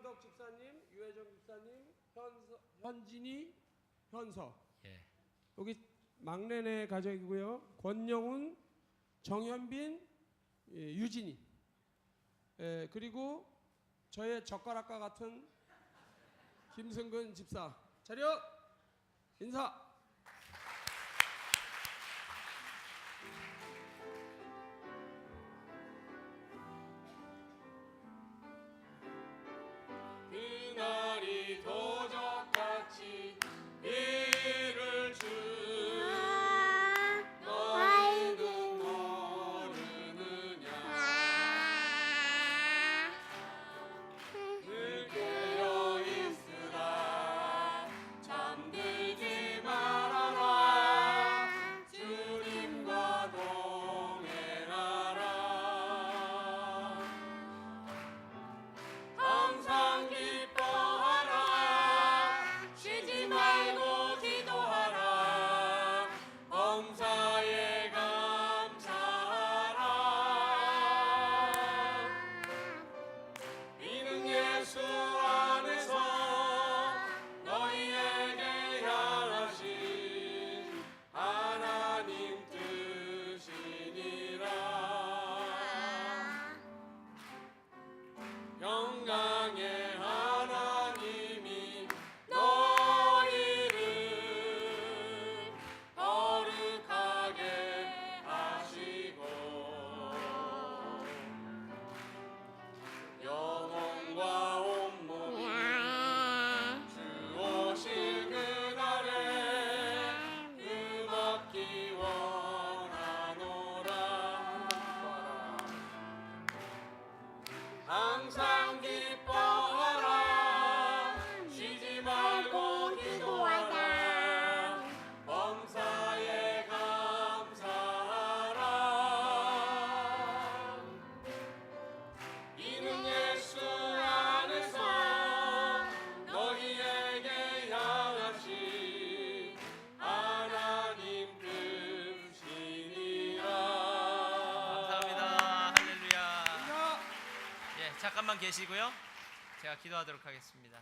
이명덕 집사님, 유해정 집사님, 현서, 현진이, 현서. 예. 여기 막내네 가족이고요. 권영훈, 정현빈, 예, 유진이. 예, 그리고 저의 젓가락과 같은 김승근 집사. 자료! 인사! Panie. 잠깐만 계시고요. 제가 기도하도록 하겠습니다.